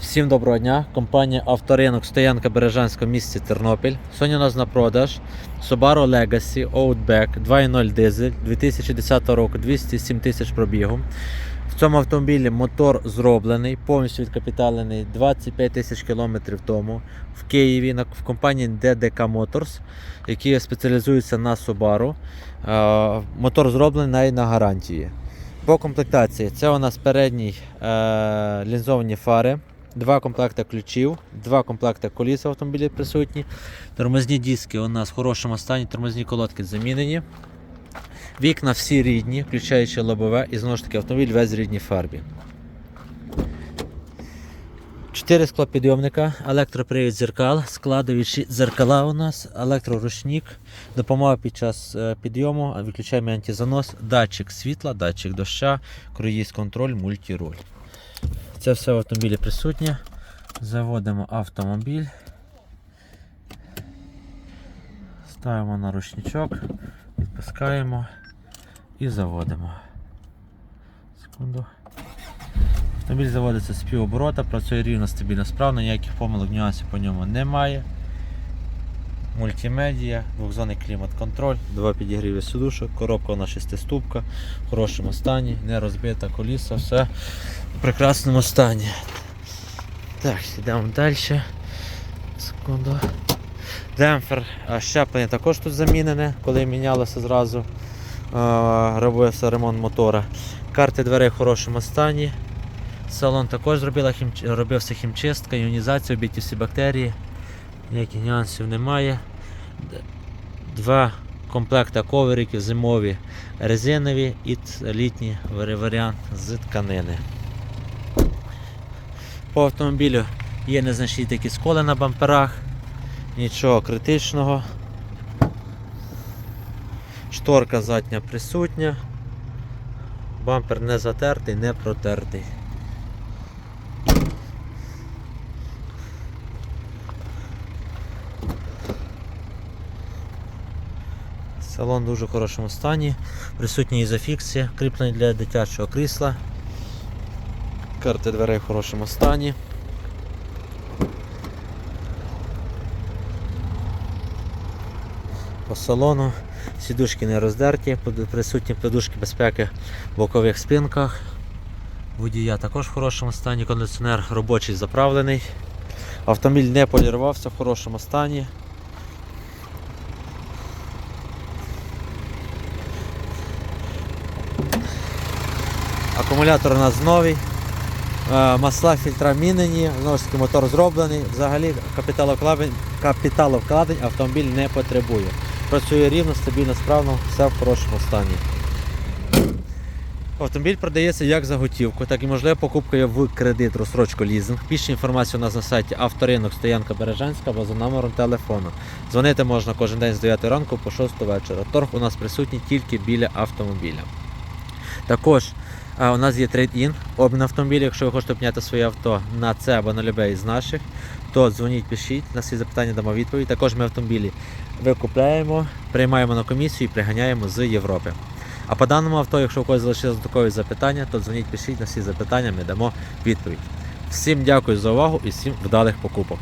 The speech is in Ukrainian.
Всім доброго дня. Компанія Авторинок Стоянка Бережанська в місті Тернопіль. Сьогодні у нас на продаж Subaru Legacy Outback 2.0 дизель 2010 року 207 тисяч пробігу. В цьому автомобілі мотор зроблений, повністю відкапіталений 25 тисяч кілометрів тому в Києві в компанії DDK Motors, які спеціалізуються на Subaru. Е, мотор зроблений навіть на гарантії. По комплектації це у нас передній е, лінзовані фари, два комплекти ключів, два комплекти коліс в автомобілі присутні. Тормозні диски у нас в хорошому стані, тормозні колодки замінені. Вікна всі рідні, включаючи лобове, і знову ж таки автомобіль весь в рідній фарбі. Чотири склопідйомника, електропривід зеркал, складові зеркала у нас, електроручник, допомога під час е, підйому, виключаємо антизанос, датчик світла, датчик доща, круїз контроль, мультируль. Це все в автомобілі присутнє. Заводимо автомобіль. Ставимо на ручничок, відпускаємо і заводимо. Секунду. Автомобіль заводиться з півоборота, працює рівно, стабільно, справно, ніяких помилок, нюансів по ньому немає. Мультимедіа, двохзонний клімат-контроль, два підігріви сидушок, коробка на шестиступка, в хорошому стані, не розбита коліса, все в прекрасному стані. Так, йдемо далі. Секунду. Демпфер, щеплення також тут замінене, коли мінялося зразу, робився ремонт мотора. Карти дверей в хорошому стані. Салон також зробила хім... робився хімчистка, іонізація, обійті всі бактерії. Ніяких нюансів немає. Два комплекти ковериків зимові резинові і літній варіант з тканини. По автомобілю є незначні такі сколи на бамперах, нічого критичного. Шторка задня присутня. Бампер не затертий, не протертий. Салон в дуже хорошому стані. Присутні ізофіксія, кріплення для дитячого крісла. Карти дверей в хорошому стані. По салону сідушки не роздерті, присутні подушки безпеки в бокових спинках. Водія також в хорошому стані, кондиціонер робочий заправлений. Автомобіль не полірувався в хорошому стані. Акумулятор у нас новий. Е, Масла фільтра мінені, знову ж таки мотор зроблений. Взагалі капіталовкладень, капіталовкладень автомобіль не потребує. Працює рівно, стабільно, справно, все в хорошому стані. Автомобіль продається як за готівку, так і можливо покупкою в кредит, розсрочку, лізинг. Більше інформації у нас на сайті авторинок Стоянка Бережанська або за номером телефону. Дзвонити можна кожен день з 9 ранку по 6 вечора. Торг у нас присутній тільки біля автомобіля. Також у нас є трейд-ін, обмін автомобілів. Якщо ви хочете обміняти своє авто на це або на любе із наших, то дзвоніть, пишіть, на всі запитання дамо відповідь. Також ми автомобілі викупляємо, приймаємо на комісію і приганяємо з Європи. А по даному авто, якщо у когось залишилось додаткові запитання, то дзвоніть, пишіть на всі запитання, ми дамо відповідь. Всім дякую за увагу і всім вдалих покупок.